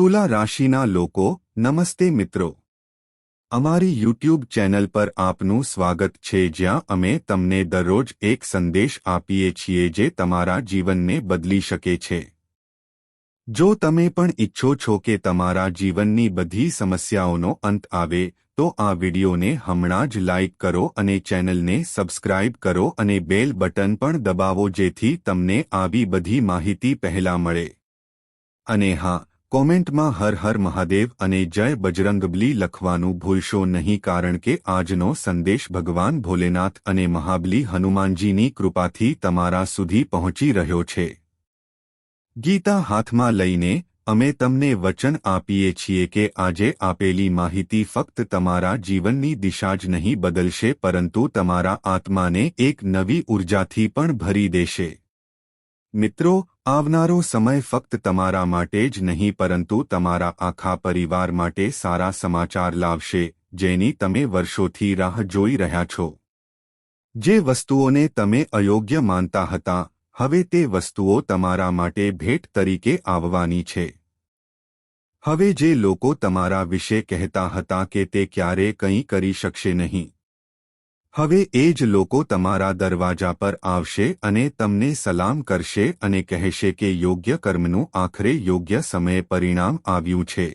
તુલા રાશિના લોકો, નમસ્તે મિત્રો. અમારી યુટ્યુબ ચેનલ પર આપનું સ્વાગત છે જ્યાં અમે તમને દરરોજ એક સંદેશ આપીએ છીએ જે તમારા જીવનને બદલી શકે છે. જો તમે પણ ઈચ્છો છો કે તમારા જીવનની બધી સમસ્યાઓનો અંત આવે, તો આ વિડિયોને હમણાં જ લાઇક કરો અને ચેનલને સબસ્ક્રાઇબ કરો અને બેલ બટન પણ દબાવો જેથી તમને આવી બધી માહિતી પહેલા મળે. અને હા કોમેન્ટમાં હર હર મહાદેવ અને જય બજરંગબલી લખવાનું ભૂલશો નહીં કારણ કે આજનો સંદેશ ભગવાન ભોલેનાથ અને મહાબલી હનુમાનજીની કૃપાથી તમારા સુધી પહોંચી રહ્યો છે. ગીતા હાથમાં લઈને અમે તમને વચન આપીએ છીએ કે આજે આપેલી માહિતી ફક્ત તમારા જીવનની દિશા જ નહીં બદલશે પરંતુ તમારા આત્માને એક નવી ઊર્જાથી પણ ભરી દેશે. મિત્રો, આવનારો સમય ફક્ત તમારા માટે જ નહીં, પરંતુ તમારા આખા પરિવાર માટે સારા સમાચાર લાવશે, જેની તમે વર્ષોથી રાહ જોઈ રહ્યા છો. જે વસ્તુઓને તમે અયોગ્ય માનતા હતા, હવે તે વસ્તુઓ તમારા માટે ભેટ તરીકે આવવાની છે. હવે જે લોકો તમારા વિશે કહેતા હતા કે તે ક્યારે કંઈ કરી શકશે નહીં હવે એ જ લોકો તમારા દરવાજા પર આવશે અને તમને સલામ કરશે અને કહેશે કે યોગ્ય કર્મનું આખરે યોગ્ય સમયે પરિણામ આવ્યું છે.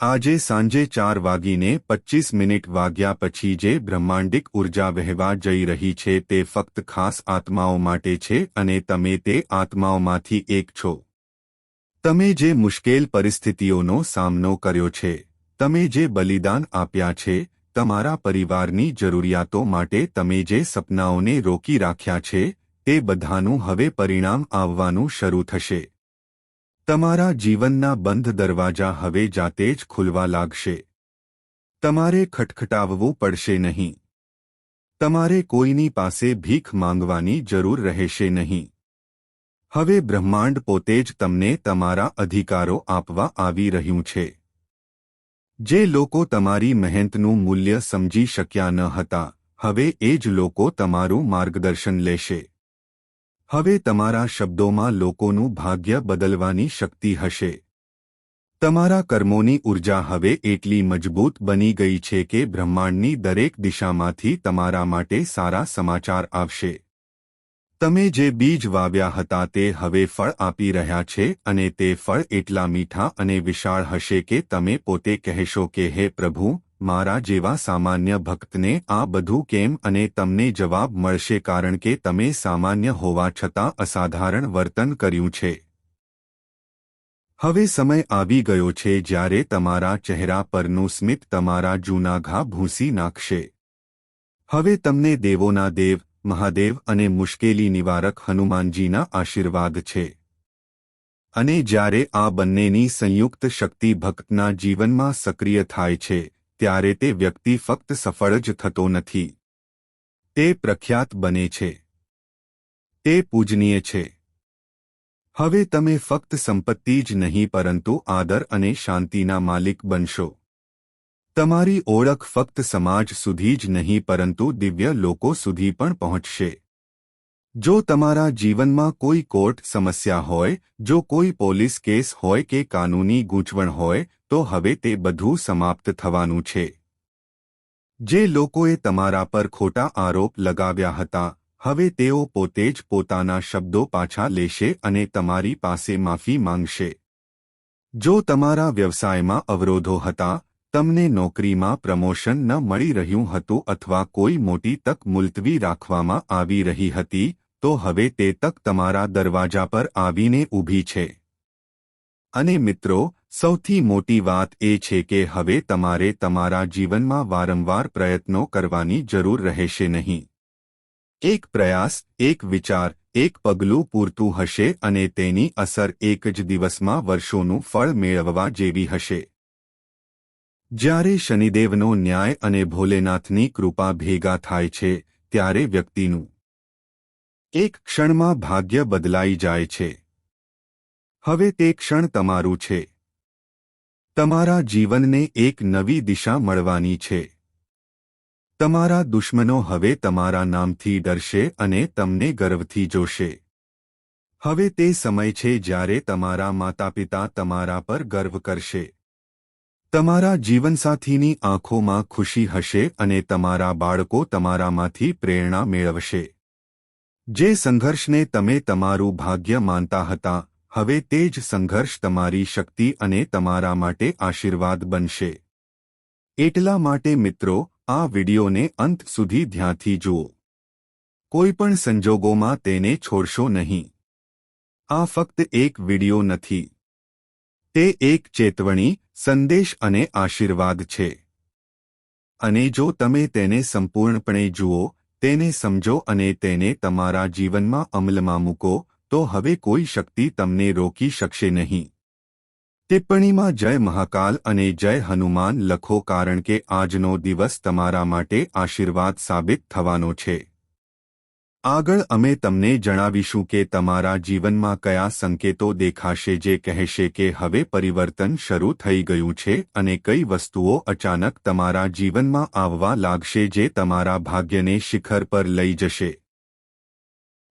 આજે સાંજે ચાર વાગીને પચ્ચીસ મિનિટ વાગ્યા પછી જે બ્રહ્માંડિક ઊર્જા વહેવા જઈ રહી છે તે ફક્ત ખાસ આત્માઓ માટે છે અને તમે તે આત્માઓમાંથી એક છો. તમે જે મુશ્કેલ પરિસ્થિતિઓનો સામનો કર્યો છે, તમે જે બલિદાન આપ્યા છે તમારા પરિવારની જરૂરિયાતો માટે તમે જે સપનાઓને રોકી રાખ્યા છે, તે બધાનું હવે પરિણામ આવવાનું શરૂ થશે. તમારા જીવનના બંધ દરવાજા હવે જાતે જ ખુલવા લાગશે. તમારે ખટખટાવવું પડશે નહીં. તમારે કોઈની પાસે ભીખ માંગવાની જરૂર રહેશે નહીં. હવે બ્રહ્માંડ પોતે જ તમને તમારા અધિકારો આપવા આવી રહ્યું છે. જે લોકો તમારી મહેનતનું મૂલ્ય સમજી શક્યા ન હતા, હવે એ જ લોકો તમારું માર્ગદર્શન લેશે. હવે તમારા શબ્દોમાં લોકોનું ભાગ્ય બદલવાની શક્તિ હશે. તમારા કર્મોની ઊર્જા હવે એટલી મજબૂત બની ગઈ છે કે બ્રહ્માંડની દરેક દિશામાંથી તમારા માટે સારા સમાચાર આવશે. તમે જે બીજ વાવ્યા હતા તે હવે ફળ આપી રહ્યા છે અને તે ફળ એટલા મીઠા અને વિશાળ હશે કે તમે પોતે કહેશો કે, હે પ્રભુ, મારા જેવા સામાન્ય ભક્તને આ બધું કેમ અને તમને જવાબ મળશે કારણ કે તમે સામાન્ય હોવા છતાં અસાધારણ વર્તન કર્યું છે. હવે સમય આવી ગયો છે જ્યારે તમારા ચહેરા પરનું સ્મિત તમારા જૂના ઘા ભૂંસી નાખશે. હવે તમને દેવોના દેવ મહાદેવ અને મુશ્કેલી નિવારક હનુમાનજીના આશીર્વાદ છે. અને જ્યારે આ બંનેની સંયુક્ત શક્તિ ભક્તના જીવનમાં સક્રિય થાય છે, ત્યારે તે વ્યક્તિ ફક્ત સફળ જ થતો નથી. તે પ્રખ્યાત બને છે. તે પૂજનીય છે. હવે તમે ફક્ત સંપત્તિ જ નહીં, પરંતુ આદર અને શાંતિના માલિક બનશો. તમારી ઓળખ ફક્ત સમાજ સુધી જ નહીં, પરંતુ દિવ્ય લોકો સુધી પણ પહોંચશે. જો તમારા જીવનમાં કોઈ કોર્ટ સમસ્યા હોય, જો કોઈ પોલીસ કેસ હોય કે કાનૂની ગૂંચવણ હોય, તો હવે તે બધું સમાપ્ત થવાનું છે. જે લોકોએ તમારા પર ખોટા આરોપ લગાવ્યા હતા, હવે તેઓ પોતે જ પોતાના શબ્દો પાછા લેશે અને તમારી પાસે માફી માંગશે. જો તમારા વ્યવસાયમાં અવરોધો હતા તમને નોકરીમાં પ્રમોશન ન મળી રહ્યું હતું અથવા કોઈ મોટી તક મુલતવી રાખવામાં આવી રહી હતી, તો હવે તે તક તમારા દરવાજા પર આવીને ઊભી છે. અને મિત્રો, સૌથી મોટી વાત એ છે કે હવે તમારે તમારા જીવનમાં વારંવાર પ્રયત્નો કરવાની જરૂર રહેશે નહીં. એક પ્રયાસ, એક વિચાર, એક પગલું પૂરતું હશે અને તેની અસર એક જ દિવસમાં વર્ષોનું ફળ મેળવવા જેવી હશે. જ્યારે શનિદેવનો ન્યાય અને ભોલેનાથની કૃપા ભેગા થાય છે, ત્યારે વ્યક્તિનું એક ક્ષણમાં ભાગ્ય બદલાઈ જાય છે. હવે તે ક્ષણ તમારું છે. તમારા જીવનને એક નવી દિશા મળવાની છે. તમારા દુશ્મનો હવે તમારા નામથી ડરશે અને તમને ગર્વથી જોશે. હવે તે સમય છે જ્યારે તમારા માતાપિતા તમારા પર ગર્વ કરશે. તમારા જીવનસાથીની આંખોમાં ખુશી હશે અને તમારા બાળકો તમારામાંથી પ્રેરણા મેળવશે. જે સંઘર્ષને તમે તમારું ભાગ્ય માનતા હતા, હવે તે જ સંઘર્ષ તમારી શક્તિ અને તમારા માટે આશીર્વાદ બનશે. એટલા માટે મિત્રો, આ વિડિયોને અંત સુધી ધ્યાનથી જુઓ. કોઈપણ સંજોગોમાં તેને છોડશો નહીં. આ ફક્ત એક વિડિયો નથી. તે એક ચેતવણી સંદેશ અને આશીર્વાદ છે. અને જો તમે તેને સંપૂર્ણપણે જુઓ, તેને સમજો અને તેને તમારા જીવનમાં અમલમાં મૂકો, તો હવે કોઈ શક્તિ તમને રોકી શકશે નહીં. ટિપ્પણીમાં જય મહાકાલ અને જય હનુમાન લખો કારણ કે આજનો દિવસ તમારા માટે આશીર્વાદ સાબિત થવાનો છે. આગળ અમે તમને જણાવીશું કે તમારા જીવનમાં કયા સંકેતો દેખાશે જે કહેશે કે હવે પરિવર્તન શરૂ થઈ ગયું છે અને કઈ વસ્તુઓ અચાનક તમારા જીવનમાં આવવા લાગશે જે તમારા ભાગ્યને શિખર પર લઈ જશે.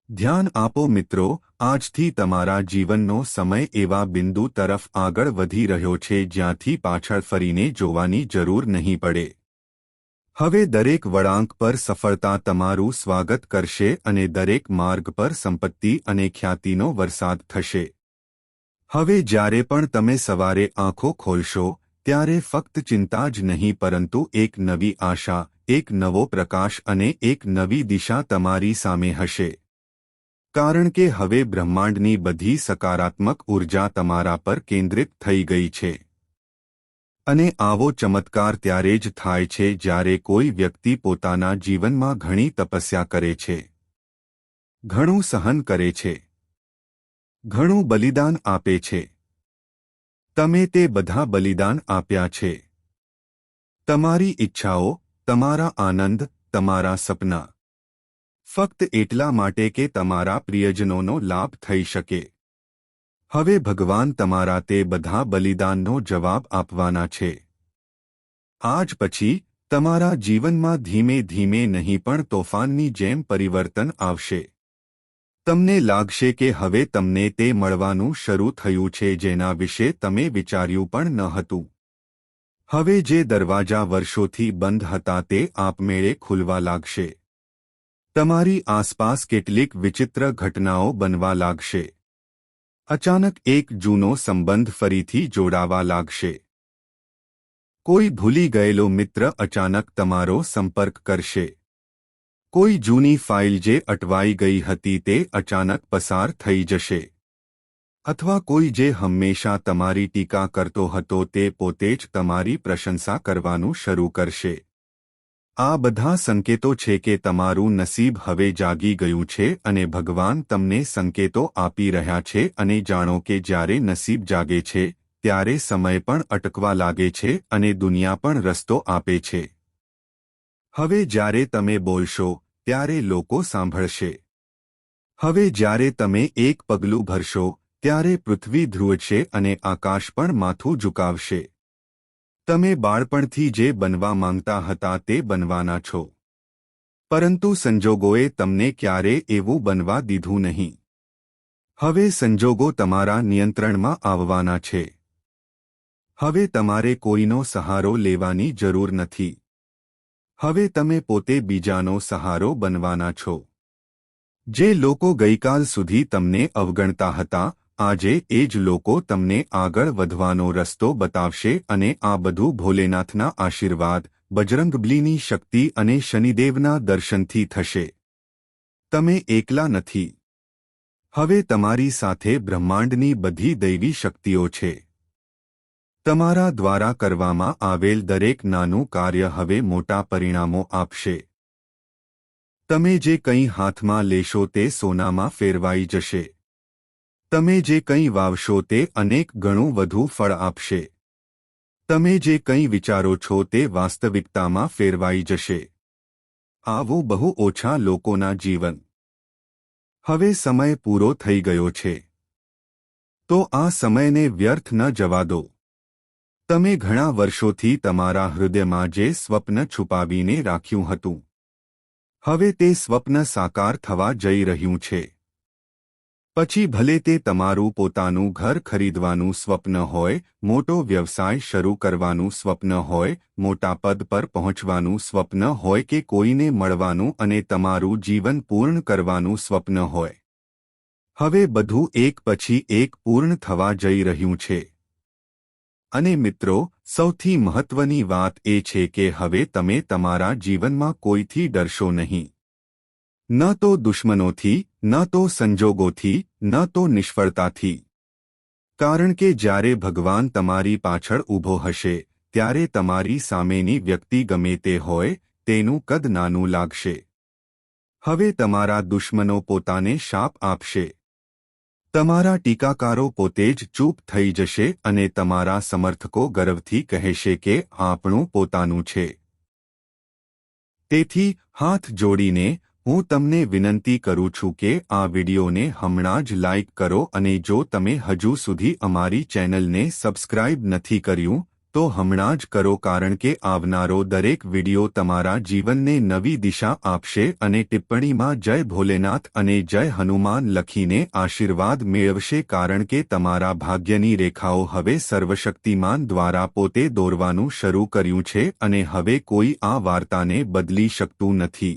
ધ્યાન આપો મિત્રો, આજથી તમારા જીવનનો સમય એવા બિંદુ તરફ આગળ વધી રહ્યો છે જ્યાંથી પાછળ ફરીને જોવાની જરૂર નહીં પડે. હવે દરેક વળાંક પર સફળતા તમારું સ્વાગત કરશે અને દરેક માર્ગ પર સંપત્તિ અને ખ્યાતિનો વરસાદ થશે. હવે જ્યારે પણ તમે સવારે આંખો ખોલશો, ત્યારે ફક્ત ચિંતા જ નહીં, પરંતુ એક નવી આશા, એક નવો પ્રકાશ અને એક નવી દિશા તમારી સામે હશે. કારણ કે હવે બ્રહ્માંડની બધી સકારાત્મક ઊર્જા તમારા પર કેન્દ્રિત થઈ ગઈ છે. અને આવો ચમત્કાર ત્યારે જ થાય છે જ્યારે કોઈ વ્યક્તિ પોતાના જીવનમાં ઘણી તપસ્યા કરે છે. ઘણું સહન કરે છે. ઘણું બલિદાન આપે છે. તમે તે બધા બલિદાન આપ્યા છે. તમારી ઈચ્છાઓ, તમારા આનંદ, તમારા સપના. ફક્ત એટલા માટે કે તમારા પ્રિયજનોનો લાભ થઈ શકે. હવે ભગવાન તમારા તે બધા બલિદાનનો જવાબ આપવાના છે. આજ પછી, તમારા જીવનમાં ધીમે ધીમે નહીં પણ તોફાનની જેમ પરિવર્તન આવશે. તમને લાગશે કે હવે તમને તે મળવાનું શરૂ થયું છે જેના વિશે તમે વિચાર્યું પણ ન હતું. હવે જે દરવાજા વર્ષોથી બંધ હતા તે આપમેળે ખુલવા લાગશે. તમારી આસપાસ કેટલીક વિચિત્ર ઘટનાઓ બનવા લાગશે. અચાનક એક જૂનો સંબંધ ફરીથી જોડાવા લાગશે. કોઈ ભૂલી ગયેલો મિત્ર અચાનક તમારો સંપર્ક કરશે. કોઈ જૂની ફાઇલ જે અટવાઈ ગઈ હતી તે અચાનક પસાર થઈ જશે. અથવા કોઈ જે હંમેશા તમારી ટીકા કરતો હતો તે પોતે જ તમારી પ્રશંસા કરવાનું શરૂ કરશે. આ બધા સંકેતો છે કે તમારું નસીબ હવે જાગી ગયું છે અને ભગવાન તમને સંકેતો આપી રહ્યા છે અને જાણો કે જ્યારે નસીબ જાગે છે, ત્યારે સમય પણ અટકવા લાગે છે અને દુનિયા પણ રસ્તો આપે છે. હવે જ્યારે તમે બોલશો, ત્યારે લોકો સાંભળશે. હવે જ્યારે તમે એક પગલું ભરશો, ત્યારે પૃથ્વી ધ્રુવ છે અને આકાશ પણ માથું ઝુકાવશે. તમે બાળપણથી જે બનવા માંગતા હતા તે બનવાના છો. પરંતુ સંજોગોએ તમને ક્યારે એવું બનવા દીધું નહીં. હવે સંજોગો તમારા નિયંત્રણમાં આવવાના છે. હવે તમારે કોઈનો સહારો લેવાની જરૂર નથી. હવે તમે પોતે બીજાનો સહારો બનવાના છો. જે લોકો ગઈકાલ સુધી તમને અવગણતા હતા આજે એ જ લોકો તમને આગળ વધવાનો રસ્તો બતાવશે અને આ બધું ભોલેનાથના આશીર્વાદ, બજરંગબલીની શક્તિ અને શનિદેવના દર્શનથી થશે. તમે એકલા નથી. હવે તમારી સાથે બ્રહ્માંડની બધી દૈવી શક્તિઓ છે. તમારા દ્વારા કરવામાં આવેલ દરેક નાનું કાર્ય હવે મોટા પરિણામો આપશે. તમે જે કંઈ હાથમાં લેશો તે સોનામાં ફેરવાઈ જશે. તમે જે કંઈ વાવશો તે અનેક ગણું વધુ ફળ આપશે. તમે જે કંઈ વિચારો છો તે વાસ્તવિકતામાં ફેરવાઈ જશે. આવું બહુ ઓછા લોકોના જીવન. હવે સમય પૂરો થઈ ગયો છે. તો આ સમયને વ્યર્થ ન જવા દો. તમે ઘણા વર્ષોથી તમારા હૃદયમાં જે સ્વપ્ન છુપાવીને રાખ્યું હતું. હવે તે સ્વપ્ન સાકાર થવા જઈ રહ્યું છે. પછી ભલે તે તમારું પોતાનું ઘર ખરીદવાનું સ્વપ્ન હોય, મોટો વ્યવસાય શરૂ કરવાનું સ્વપ્ન હોય, મોટા પદ પર પહોંચવાનું સ્વપ્ન હોય કે કોઈને મળવાનું અને તમારું જીવન પૂર્ણ કરવાનું સ્વપ્ન હોય. હવે બધું એક પછી એક પૂર્ણ થવા જઈ રહ્યું છે. અને મિત્રો, સૌથી મહત્વની વાત એ છે કે હવે તમે તમારા જીવનમાં કોઈથી ડરશો નહીં. ન તો દુશ્મનોથી, ન તો સંજોગોથી, ન તો નિષ્ફળતાથી. કારણ કે જ્યારે ભગવાન તમારી પાછળ ઊભો હશે, ત્યારે તમારી સામેની વ્યક્તિ ગમે તે હોય, તેનું કદ નાનું લાગશે. હવે તમારા દુશ્મનો પોતાને શાપ આપશે. તમારા ટીકાકારો પોતે જ ચૂપ થઈ જશે અને તમારા સમર્થકો ગર્વથી કહેશે કે આપણું પોતાનું છે. તેથી હાથ જોડીને હું તમને વિનંતી કરું છું કે આ વિડિયોને હમણાં જ લાઇક કરો અને જો તમે હજુ સુધી અમારી ચેનલને સબસ્ક્રાઇબ નથી કર્યું, તો હમણાં જ કરો કારણ કે આવનારો દરેક વિડિયો તમારા જીવનને નવી દિશા આપશે અને ટિપ્પણીમાં જય ભોલેનાથ અને જય હનુમાન લખીને આશીર્વાદ મેળવશે કારણ કે તમારા ભાગ્યની રેખાઓ હવે સર્વશક્તિમાન દ્વારા પોતે દોરવાનું શરૂ કર્યું છે અને હવે કોઈ આ વાર્તાને બદલી શકતું નથી.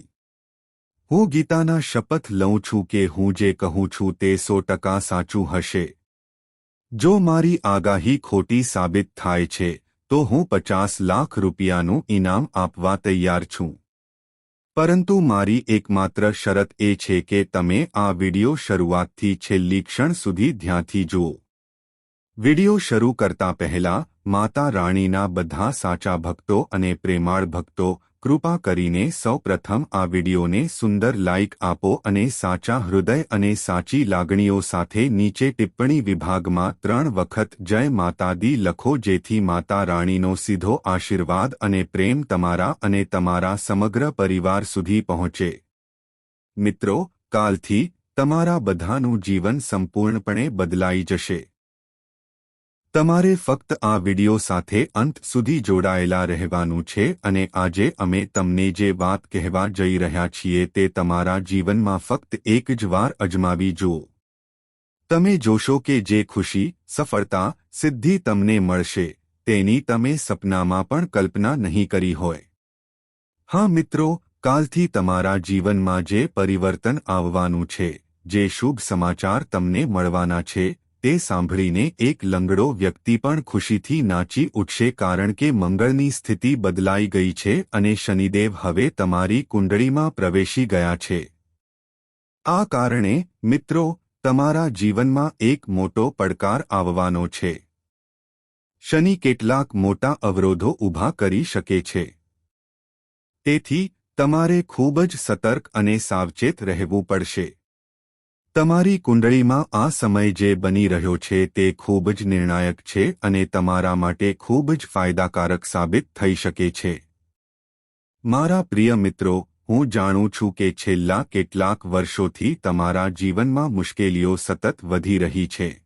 હું ગીતાના શપથ લઉં છું કે હું જે કહું છું તે સો ટકા સાચું હશે. જો મારી આગાહી ખોટી સાબિત થાય છે, તો હું પચાસ લાખ રૂપિયાનું ઇનામ આપવા તૈયાર છું. પરંતુ મારી એકમાત્ર શરત એ છે કે તમે આ વિડિયો શરૂઆતથી છેલ્લી ક્ષણ સુધી ધ્યાનથી જુઓ. વિડિયો શરૂ કરતા પહેલા માતા રાણીના બધા સાચા ભક્તો અને પ્રેમાળ ભક્તો કૃપા કરીને સૌ પ્રથમ આ વિડિયોને સુંદર લાઇક આપો અને સાચા હૃદય અને સાચી લાગણીઓ સાથે નીચે ટિપ્પણી વિભાગમાં ત્રણ વખત જય માતાદી લખો જેથી માતા રાણીનો સીધો આશીર્વાદ અને પ્રેમ તમારા અને તમારા સમગ્ર પરિવાર સુધી પહોંચે. મિત્રો, કાલથી તમારા બધાનું જીવન સંપૂર્ણપણે બદલાઈ જશે. તમારે ફક્ત આ વિડિયો સાથે અંત સુધી જોડાયેલા રહેવાનું છે અને આજે અમે તમને જે વાત કહેવા જઈ રહ્યા છીએ તે તમારા જીવનમાં ફક્ત એક જ વાર અજમાવી જુઓ. તમે જોશો કે જે ખુશી, સફળતા, સિદ્ધિ તમને મળશે, તેની તમે સપનામાં પણ કલ્પના નહીં કરી હોય. હા મિત્રો, કાલથી તમારા જીવનમાં જે પરિવર્તન આવવાનું છે, જે શુભ સમાચાર તમને મળવાના છે તે સાંભળીને એક લંગડો વ્યક્તિ પણ ખુશીથી નાચી ઉઠશે કારણ કે મંગળની સ્થિતિ બદલાઈ ગઈ છે અને શનિદેવ હવે તમારી કુંડળીમાં પ્રવેશી ગયા છે. આ કારણે, મિત્રો, તમારા જીવનમાં એક મોટો પડકાર આવવાનો છે. શનિ કેટલાક મોટા અવરોધો ઊભા કરી શકે છે. તેથી, તમારે ખૂબ જ સતર્ક અને સાવચેત રહેવું પડશે. તમારી કુંડળીમાં આ સમય જે બની રહ્યો છે તે ખૂબ જ નિર્ણાયક છે અને તમારા માટે ખૂબ જ ફાયદાકારક સાબિત થઈ શકે છે. મારા પ્રિય મિત્રો, હું જાણું છું કે છેલ્લા કેટલાક વર્ષોથી તમારા જીવનમાં મુશ્કેલીઓ સતત વધી રહી છે.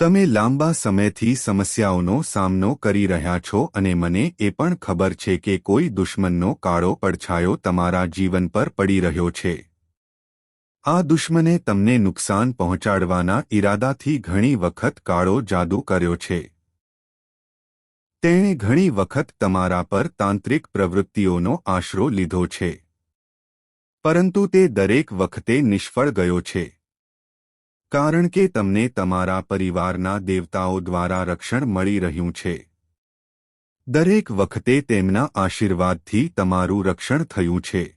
તમે લાંબા સમયથી સમસ્યાઓનો સામનો કરી રહ્યા છો અને મને એ પણ ખબર છે કે કોઈ દુશ્મનનો કાળો પડછાયો તમારા જીવન પર પડી રહ્યો છે. આ દુશ્મને તમને નુકસાન પહોંચાડવાના ઈરાદાથી ઘણી વખત કાળો જાદુ કર્યો છે. તેણે ઘણી વખત તમારા પર તાંત્રિક પ્રવૃત્તિઓનો આશરો લીધો છે. પરંતુ તે દરેક વખતે નિષ્ફળ ગયો છે. કારણ કે તમને તમારા પરિવારના દેવતાઓ દ્વારા રક્ષણ મળી રહ્યું છે. દરેક વખતે તેમના આશીર્વાદથી તમારું રક્ષણ થયું છે.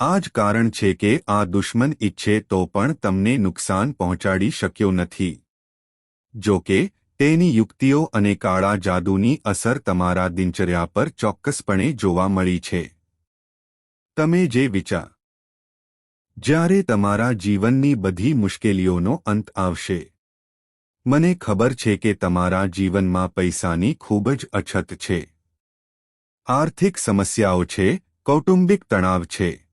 આ જ કારણ છે કે આ દુશ્મન ઈચ્છે તો પણ તમને નુકસાન પહોંચાડી શક્યો નથી. જો કે, તેની યુક્તિઓ અને કાળા જાદુની અસર તમારા દિનચર્યા પર ચોક્કસપણે જોવા મળી છે. તમે જે વિચાર જ્યારે તમારા જીવનની બધી મુશ્કેલીઓનો અંત આવશે. મને ખબર છે કે તમારા જીવનમાં પૈસાની ખૂબ જ અછત છે. આર્થિક સમસ્યાઓ છે, કૌટુંબિક તણાવ છે.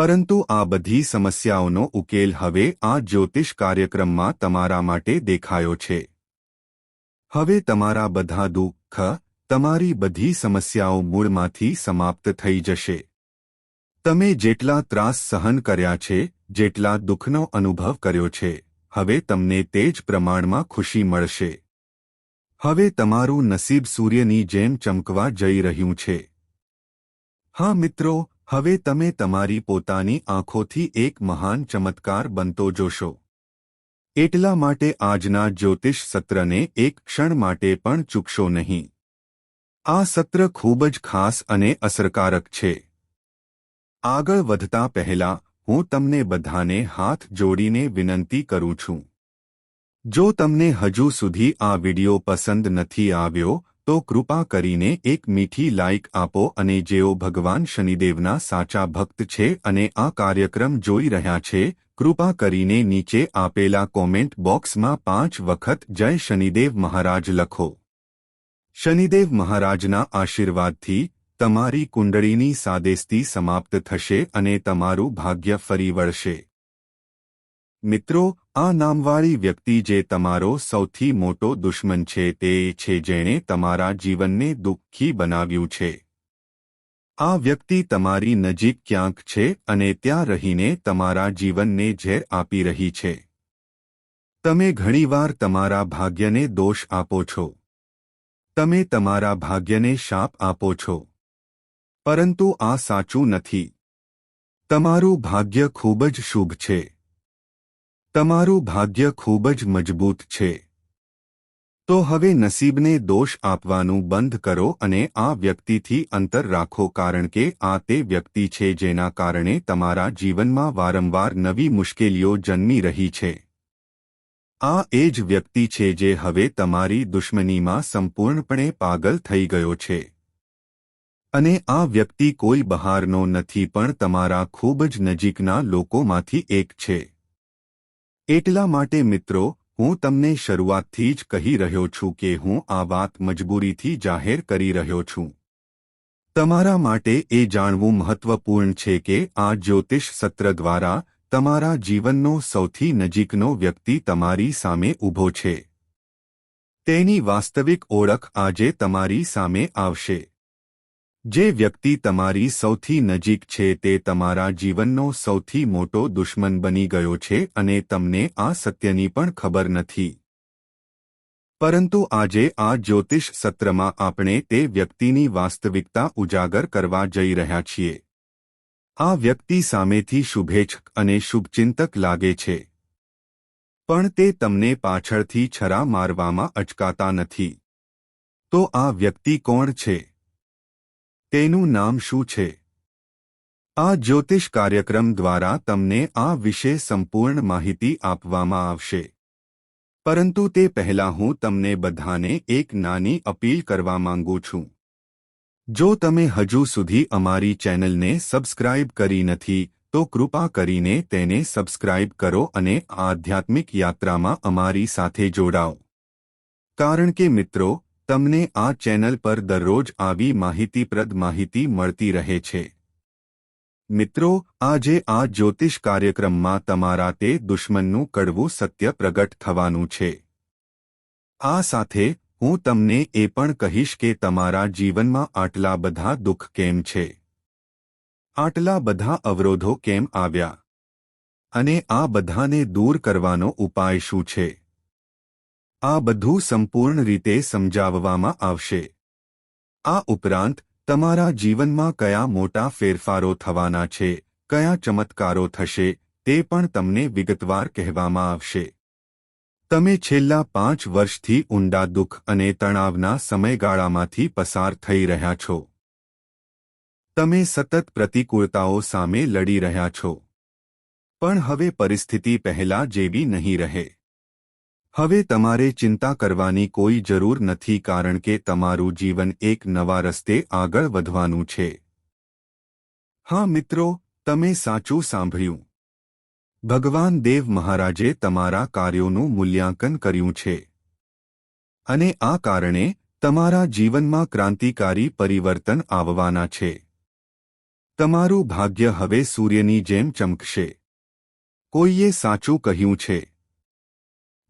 પરંતુ આ બધી સમસ્યાઓનો ઉકેલ હવે આ જ્યોતિષ કાર્યક્રમમાં તમારા માટે દેખાયો છે. હવે તમારા બધા દુઃખ, તમારી બધી સમસ્યાઓ મૂળમાંથી સમાપ્ત થઈ જશે. તમે જેટલા ત્રાસ સહન કર્યા છે, જેટલા દુઃખનો અનુભવ કર્યો છે, હવે તમને તે જ પ્રમાણમાં ખુશી મળશે. હવે તમારું નસીબ સૂર્યની જેમ ચમકવા જઈ રહ્યું છે. હા મિત્રો હવે તમે તમારી પોતાની આંખોથી એક મહાન ચમત્કાર બનતો જોશો. એટલા માટે આજના જ્યોતિષ સત્રને એક ક્ષણ માટે પણ ચૂકશો નહીં. આ સત્ર ખૂબ જ ખાસ અને અસરકારક છે. આગળ વધતા પહેલા, હું તમને બધાને હાથ જોડીને વિનંતી કરું છું. જો તમને હજુ સુધી આ વિડિયો પસંદ નથી આવ્યો તો કૃપા કરીને એક મીઠી લાઇક આપો અને જેઓ ભગવાન શનિદેવના સાચા ભક્ત છે અને આ કાર્યક્રમ જોઈ રહ્યા છે, કૃપા કરીને નીચે આપેલા કોમેન્ટ બોક્સમાં પાંચ વખત જય શનિદેવ મહારાજ લખો. શનિદેવ મહારાજના આશીર્વાદથી તમારી કુંડળીની સાદેસ્તી સમાપ્ત થશે અને તમારું ભાગ્ય ફરી વળશે. મિત્રો આ નામવાળી વ્યક્તિ જે તમારો સૌથી મોટો દુશ્મન છે તે છે જેણે તમારા જીવનને દુઃખી બનાવ્યું છે. આ વ્યક્તિ તમારી નજીક ક્યાંક છે અને ત્યાં રહીને તમારા જીવનને ઝેર આપી રહી છે. તમે ઘણીવાર તમારા ભાગ્યને દોષ આપો છો. તમે તમારા ભાગ્યને શાપ આપો છો. પરંતુ આ સાચું નથી. તમારું ભાગ્ય ખૂબ જ શુભ છે. તમારું ભાગ્ય ખૂબ જ મજબૂત છે. તો હવે નસીબને દોષ આપવાનું બંધ કરો અને આ વ્યક્તિથી અંતર રાખો કારણ કે આ તે વ્યક્તિ છે જેના કારણે તમારા જીવનમાં વારંવાર નવી મુશ્કેલીઓ જન્મી રહી છે. આ એ જ વ્યક્તિ છે જે હવે તમારી દુશ્મનીમાં સંપૂર્ણપણે પાગલ થઈ ગયો છે. અને આ વ્યક્તિ કોઈ બહારનો નથી પણ તમારા ખૂબ જ નજીકના લોકોમાંથી એક છે. એટલા માટે મિત્રો, હું તમને શરૂઆતથી જ કહી રહ્યો છું કે હું આ વાત મજબૂરીથી જાહેર કરી રહ્યો છું. તમારા માટે એ જાણવું મહત્વપૂર્ણ છે કે આ જ્યોતિષ સત્ર દ્વારા તમારા જીવનનો સૌથી નજીકનો વ્યક્તિ તમારી સામે ઊભો છે. તેની વાસ્તવિક ઓળખ આજે તમારી સામે આવશે. જે વ્યક્તિ તમારી સૌથી નજીક છે તે તમારા જીવનનો સૌથી મોટો દુશ્મન બની ગયો છે અને તમને આ સત્યની પણ ખબર નથી. પરંતુ આજે આ જ્યોતિષ સત્રમાં આપણે તે વ્યક્તિની વાસ્તવિકતા ઉજાગર કરવા જઈ રહ્યા છીએ. આ વ્યક્તિ સામેથી શુભેચ્છક અને શુભચિંતક લાગે છે. પણ તે તમને પાછળથી છરા મારવામાં અચકાતા નથી. તો આ વ્યક્તિ કોણ છે? તેનું નામ શું છે? આ જ્યોતિષ કાર્યક્રમ દ્વારા તમને આ વિશે સંપૂર્ણ માહિતી આપવામાં આવશે. પરંતુ તે પહેલા હું તમને બધાને એક નાની અપીલ કરવા માંગુ છું. જો તમે હજુ સુધી અમારી ચેનલને સબસ્ક્રાઇબ કરી નથી, તો કૃપા કરીને તેને સબસ્ક્રાઇબ કરો અને આધ્યાત્મિક યાત્રામાં અમારી સાથે જોડાઓ. કારણ કે મિત્રો તમને આ ચેનલ પર દરરોજ આવી માહિતીપ્રદ માહિતી મળતી રહે છે. મિત્રો, આજે આ જ્યોતિષ કાર્યક્રમમાં તમારા તે દુશ્મનનું કડવું સત્ય પ્રગટ થવાનું છે. આ સાથે, હું તમને એ પણ કહીશ કે તમારા જીવનમાં આટલા બધા દુઃખ કેમ છે? આટલા બધા અવરોધો કેમ આવ્યા? અને આ બધાને દૂર કરવાનો ઉપાય શું છે? આ બધું સંપૂર્ણ રીતે સમજાવવામાં આવશે. આ ઉપરાંત, તમારા જીવનમાં કયા મોટા ફેરફારો થવાના છે, કયા ચમત્કારો થશે, તે પણ તમને વિગતવાર કહેવામાં આવશે. તમે છેલ્લા પાંચ વર્ષથી ઊંડા દુઃખ અને તણાવના સમયગાળામાંથી પસાર થઈ રહ્યા છો. તમે સતત પ્રતિકૂળતાઓ સામે લડી રહ્યા છો. પણ હવે પરિસ્થિતિ પહેલા જેવી નહીં રહે. હવે તમારે ચિંતા કરવાની કોઈ જરૂર નથી કારણ કે તમારું જીવન એક નવા રસ્તે આગળ વધવાનું છે. હા મિત્રો, તમે સાચું સાંભળ્યું. ભગવાન દેવ મહારાજે તમારા કાર્યોનું મૂલ્યાંકન કર્યું છે. અને આ કારણે તમારા જીવનમાં ક્રાંતિકારી પરિવર્તન આવવાના છે. તમારું ભાગ્ય હવે સૂર્યની જેમ ચમકશે. કોઈએ સાચું કહ્યું છે.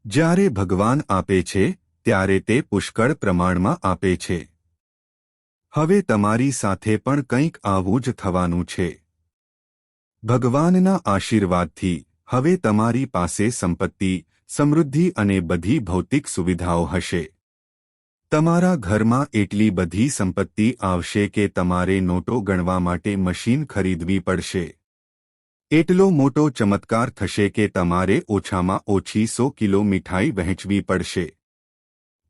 જ્યારે ભગવાન આપે છે, ત્યારે તે પુષ્કળ પ્રમાણમાં આપે છે. હવે તમારી સાથે પણ કંઈક આવું જ થવાનું છે. ભગવાનના આશીર્વાદથી, હવે તમારી પાસે સંપત્તિ, સમૃદ્ધિ અને બધી ભૌતિક સુવિધાઓ હશે. તમારા ઘરમાં એટલી બધી સંપત્તિ આવશે કે તમારે નોટો ગણવા માટે મશીન ખરીદવી પડશે. એટલો મોટો ચમત્કાર થશે કે તમારે ઓછામાં ઓછી સો કિલો મીઠાઈ વહેંચવી પડશે.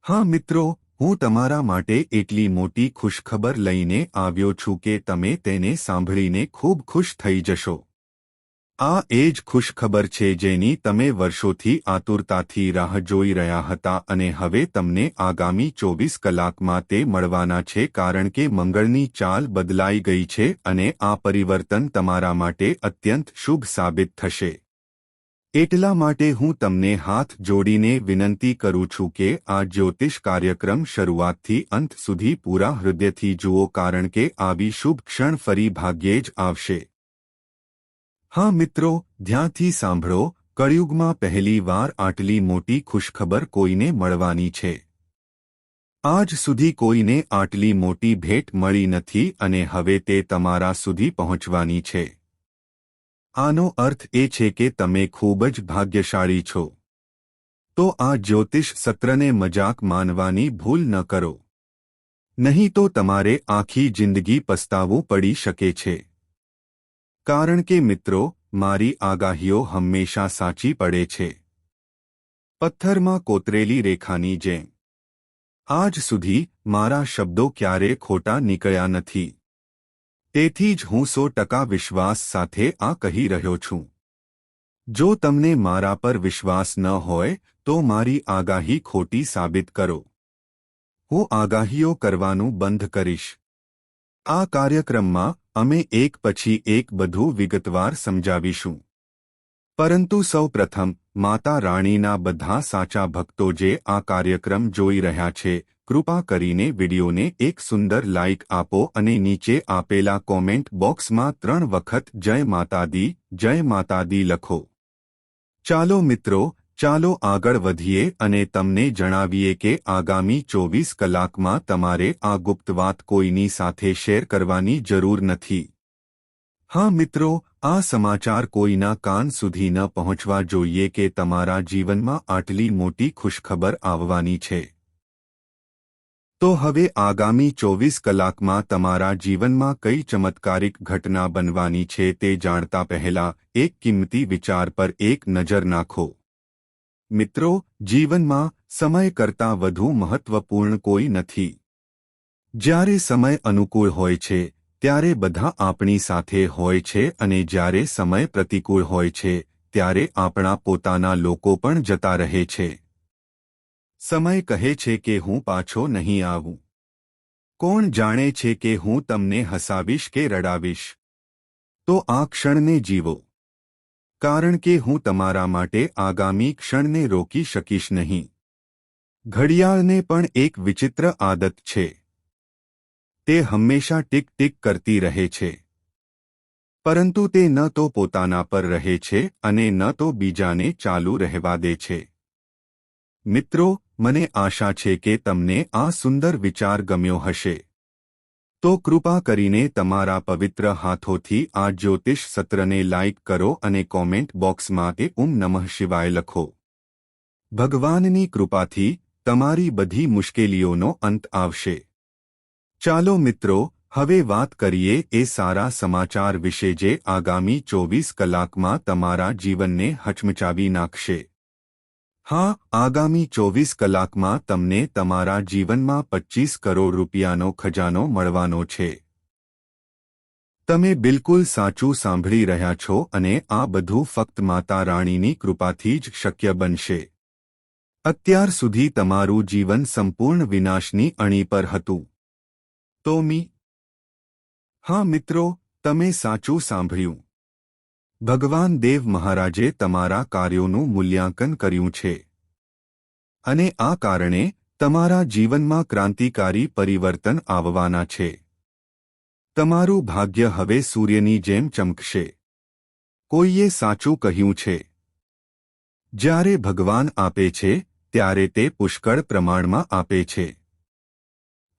હા, મિત્રો, હું તમારા માટે એટલી મોટી ખુશખબર લઈને આવ્યો છું કે તમે તેને સાંભળીને ખૂબ ખુશ થઈ જશો. આ એ જ ખુશખબર છે જેની તમે વર્ષોથી આતુરતાથી રાહ જોઈ રહ્યા હતા અને હવે તમને આગામી ચોવીસ કલાકમાં તે મળવાના છે કારણ કે મંગળની ચાલ બદલાઈ ગઈ છે અને આ પરિવર્તન તમારા માટે અત્યંત શુભ સાબિત થશે. એટલા માટે હું તમને હાથ જોડીને વિનંતી કરું છું કે આ જ્યોતિષ કાર્યક્રમ શરૂઆતથી અંત સુધી પૂરા હૃદયથી જુઓ કારણ કે આવી શુભ ક્ષણ ફરી ભાગ્યે જ આવશે. હા મિત્રો, ધ્યાનથી સાંભળો, કળિયુગમાં પહેલી વાર આટલી મોટી ખુશખબર કોઈને મળવાની છે. આજ સુધી કોઈને આટલી મોટી ભેટ મળી નથી અને હવે તે તમારા સુધી પહોંચવાની છે. આનો અર્થ એ છે કે તમે ખૂબ જ ભાગ્યશાળી છો. તો આ જ્યોતિષ સત્રને મજાક માનવાની ભૂલ ન કરો. નહીં તો તમારે આખી જિંદગી પસ્તાવવું પડી શકે છે. કારણ કે મિત્રો, મારી આગાહીઓ હંમેશા સાચી પડે છે. પથ્થરમાં કોતરેલી રેખાની જેમ. આજ સુધી મારા શબ્દો ક્યારે ખોટા નીકળ્યા નથી. તેથી જ હું સો ટકા વિશ્વાસ સાથે આ કહી રહ્યો છું. જો તમને મારા પર વિશ્વાસ ન હોય, તો મારી આગાહી ખોટી સાબિત કરો. હું આગાહીઓ કરવાનું બંધ કરીશ. આ કાર્યક્રમમાં અમે એક પછી એક બધું વિગતવાર સમજાવીશું. પરંતુ સૌ પ્રથમ માતા રાણીના બધા સાચા ભક્તો જે આ કાર્યક્રમ જોઈ રહ્યા છે, કૃપા કરીને વિડીયોને એક સુંદર લાઇક આપો અને નીચે આપેલા કોમેન્ટ બોક્સમાં ત્રણ વખત જય માતાદી જય માતાદી લખો. ચાલો મિત્રો ચાલો આગળ વધીએ અને તમને જણાવીએ કે આગામી ચોવીસ કલાકમાં તમારે આ ગુપ્ત વાત કોઈની સાથે શેર કરવાની જરૂર નથી. હા મિત્રો, આ સમાચાર કોઈના કાન સુધી ન પહોંચવા જોઈએ કે તમારા જીવનમાં આટલી મોટી ખુશખબર આવવાની છે. તો હવે આગામી ચોવીસ કલાકમાં તમારા જીવનમાં કઈ ચમત્કારિક ઘટના બનવાની છે તે જાણતા પહેલા એક કિંમતી વિચાર પર એક નજર નાખો. મિત્રો, જીવનમાં સમય કરતાં વધુ મહત્વપૂર્ણ કોઈ નથી. જ્યારે સમય અનુકૂળ હોય છે, ત્યારે બધા આપણી સાથે હોય છે અને જ્યારે સમય પ્રતિકૂળ હોય છે, ત્યારે આપણા પોતાના લોકો પણ જતા રહે છે. સમય કહે છે કે હું પાછો નહીં આવું. કોણ જાણે છે કે હું તમને હસાવીશ કે રડાવીશ? તો આ ક્ષણને જીવો. કારણ કે હું તમારા માટે આગામી ક્ષણને રોકી શકીશ નહીં. ઘડિયાળને પણ એક વિચિત્ર આદત છે. તે હંમેશા ટીક ટીક કરતી રહે છે. પરંતુ તે ન તો પોતાના પર રહે છે અને ન તો બીજાને ચાલુ રહેવા દે છે. મિત્રો, મને આશા છે કે તમને આ સુંદર વિચાર ગમ્યો હશે. તો કૃપા કરીને તમારા પવિત્ર હાથોથી આ જ્યોતિષ સત્રને લાઇક કરો અને કોમેન્ટ બોક્સમાં એ ઉમ નમઃ શિવાય લખો. ભગવાનની કૃપાથી તમારી બધી મુશ્કેલીઓનો અંત આવશે. ચાલો મિત્રો, હવે વાત કરીએ એ સારા સમાચાર વિશે જે આગામી ચોવીસ કલાકમાં તમારા જીવનને હચમચાવી નાખશે. હા, આગામી ચોવીસ કલાકમાં તમને તમારા જીવનમાં પચ્ચીસ કરોડ રૂપિયાનો ખજાનો મળવાનો છે. તમે બિલકુલ સાચું સાંભળી રહ્યા છો અને આ બધું ફક્ત માતા રાણીની કૃપાથી જ શક્ય બનશે. અત્યાર સુધી તમારું જીવન સંપૂર્ણ વિનાશની અણી પર હતું. તો મી. હા મિત્રો, તમે સાચું સાંભળ્યું. ભગવાન દેવ મહારાજે તમારા કાર્યોનું મૂલ્યાંકન કર્યું છે. અને આ કારણે તમારા જીવનમાં ક્રાંતિકારી પરિવર્તન આવવાના છે. તમારું ભાગ્ય હવે સૂર્યની જેમ ચમકશે. કોઈએ સાચું કહ્યું છે. જ્યારે ભગવાન આપે છે, ત્યારે તે પુષ્કળ પ્રમાણમાં આપે છે.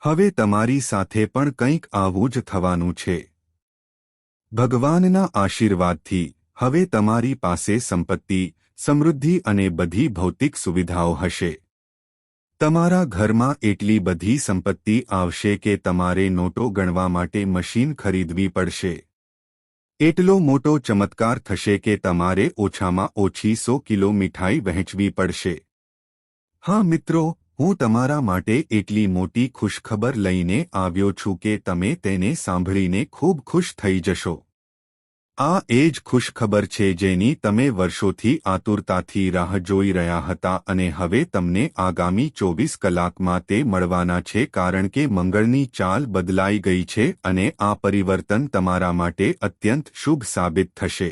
હવે તમારી સાથે પણ કંઈક આવું જ થવાનું છે. ભગવાનના આશીર્વાદથી હવે તમારી પાસે સંપત્તિ, સમૃદ્ધિ અને બધી ભૌતિક સુવિધાઓ હશે. તમારા ઘરમાં એટલી બધી સંપત્તિ આવશે કે તમારે નોટો ગણવા માટે મશીન ખરીદવી પડશે. એટલો મોટો ચમત્કાર થશે કે તમારે ઓછામાં ઓછી સો કિલો મીઠાઈ વહેંચવી પડશે. હા મિત્રો હું તમારા માટે એટલી મોટી ખુશખબર લઈને આવ્યો છું કે તમે તેને સાંભળીને ખૂબ ખુશ થઈ જશો. આ એ જ ખુશખબર છે જેની તમે વર્ષોથી આતુરતાથી રાહ જોઈ રહ્યા હતા અને હવે તમને આગામી ચોવીસ કલાકમાં તે મળવાના છે કારણ કે મંગળની ચાલ બદલાઈ ગઈ છે અને આ પરિવર્તન તમારા માટે અત્યંત શુભ સાબિત થશે.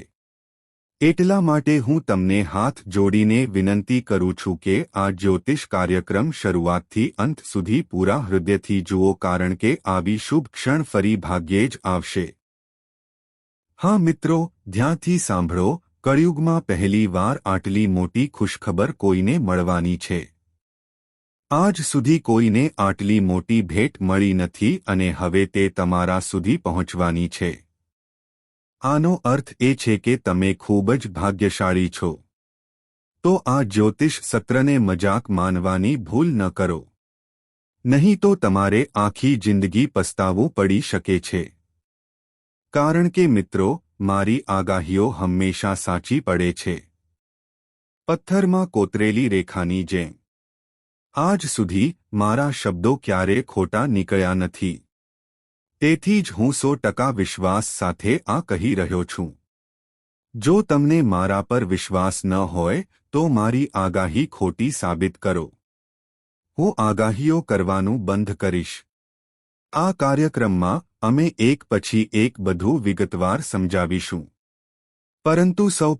એટલા માટે હું તમને હાથ જોડીને વિનંતી કરું છું કે આ જ્યોતિષ કાર્યક્રમ શરૂઆતથી અંત સુધી પૂરા હૃદયથી જુઓ કારણ કે આવી શુભ ક્ષણ ફરી ભાગ્યે જ આવશે. હા મિત્રો, ધ્યાનથી સાંભળો, કળિયુગમાં પહેલી વાર આટલી મોટી ખુશખબર કોઈને મળવાની છે. આજ સુધી કોઈને આટલી મોટી ભેટ મળી નથી અને હવે તે તમારા સુધી પહોંચવાની છે. આનો અર્થ એ છે કે તમે ખૂબ જ ભાગ્યશાળી છો. તો આ જ્યોતિષ સત્રને મજાક માનવાની ભૂલ ન કરો. નહીં તો તમારે આખી જિંદગી પસ્તાવું પડી શકે છે. કારણ કે મિત્રો, મારી આગાહીઓ હંમેશા સાચી પડે છે. પથ્થરમાં કોતરેલી રેખાની જેમ. આજ સુધી મારા શબ્દો ક્યારે ખોટા નીકળ્યા નથી. તેથી જ હું સો ટકા વિશ્વાસ સાથે આ કહી રહ્યો છું. જો તમને મારા પર વિશ્વાસ ન હોય, તો મારી આગાહી ખોટી સાબિત કરો. હું આગાહીઓ કરવાનું બંધ કરીશ. આ કાર્યક્રમમાં અમે એક પછી એક બધું વિગતવાર સમજાવીશું. પરંતુ સૌ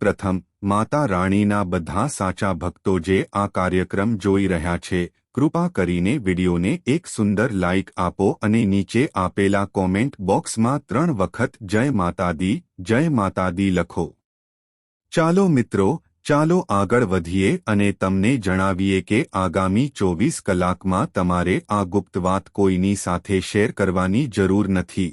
માતા રાણીના બધા સાચા ભક્તો જે આ કાર્યક્રમ જોઈ રહ્યા છે કૃપા કરીને વિડીયોને એક સુંદર લાઇક આપો અને નીચે આપેલા કોમેન્ટ બોક્સમાં ત્રણ વખત જય માતાદી જય માતાદી લખો. ચાલો મિત્રો, ચાલો આગળ વધીએ અને તમને જણાવીએ કે આગામી ચોવીસ કલાકમાં તમારે આ ગુપ્ત વાત કોઈની સાથે શેર કરવાની જરૂર નથી.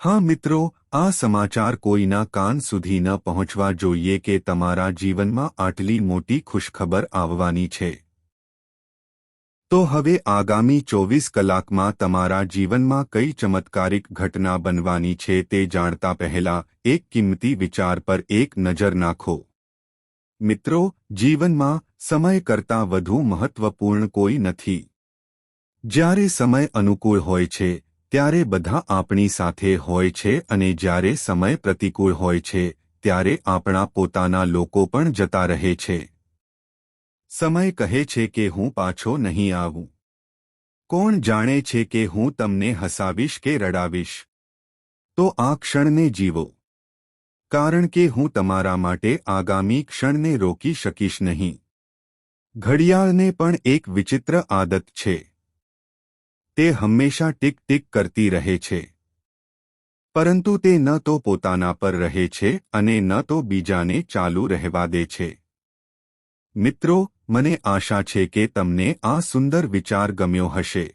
હા મિત્રો, આ સમાચાર કોઈના કાન સુધી ન પહોંચવા જોઈએ કે તમારા જીવનમાં આટલી મોટી ખુશખબર આવવાની છે. તો હવે આગામી ચોવીસ કલાકમાં તમારા જીવનમાં કઈ ચમત્કારિક ઘટના બનવાની છે તે જાણતા પહેલા એક કિંમતી વિચાર પર એક નજર નાખો. મિત્રો, જીવનમાં સમય કરતાં વધુ મહત્વપૂર્ણ કોઈ નથી. જ્યારે સમય અનુકૂળ હોય છે, ત્યારે બધા આપણી સાથે હોય છે અને જ્યારે સમય પ્રતિકૂળ હોય છે, ત્યારે આપણા પોતાના લોકો પણ જતા રહે છે. સમય કહે છે કે હું પાછો નહીં આવું. કોણ જાણે છે કે હું તમને હસાવીશ કે રડાવીશ? તો આ ક્ષણને જીવો. કારણ કે હું તમારા માટે આગામી ક્ષણને રોકી શકીશ નહીં. ઘડિયાળને પણ એક વિચિત્ર આદત છે. તે હંમેશા ટીક ટીક કરતી રહે છે. પરંતુ તે ન તો પોતાના પર રહે છે અને ન તો બીજાને ચાલુ રહેવા દે છે. મિત્રો, મને આશા છે કે તમને આ સુંદર વિચાર ગમ્યો હશે.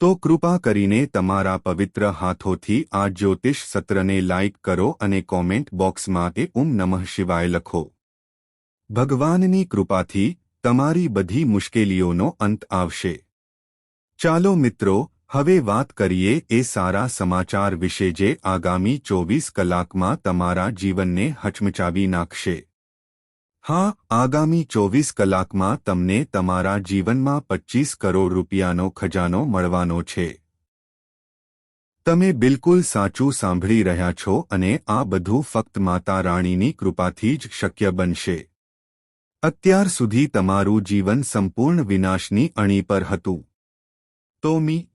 તો કૃપા કરીને તમારા પવિત્ર હાથોથી આ જ્યોતિષ સત્રને લાઇક કરો અને કોમેન્ટ બોક્સમાં તે ઉમ નમઃ શિવાય લખો. ભગવાનની કૃપાથી તમારી બધી મુશ્કેલીઓનો અંત આવશે. ચાલો મિત્રો, હવે વાત કરીએ એ સારા સમાચાર વિશે જે આગામી ચોવીસ કલાકમાં તમારા જીવનને હચમચાવી નાખશે. હા, આગામી ચોવીસ કલાકમાં તમને તમારા જીવનમાં પચ્ચીસ કરોડ રૂપિયાનો ખજાનો મળવાનો છે. તમે બિલકુલ સાચું સાંભળી રહ્યા છો અને આ બધું ફક્ત માતા રાણીની કૃપાથી જ શક્ય બનશે. અત્યાર સુધી તમારું જીવન સંપૂર્ણ વિનાશની અણી પર હતું. તો મી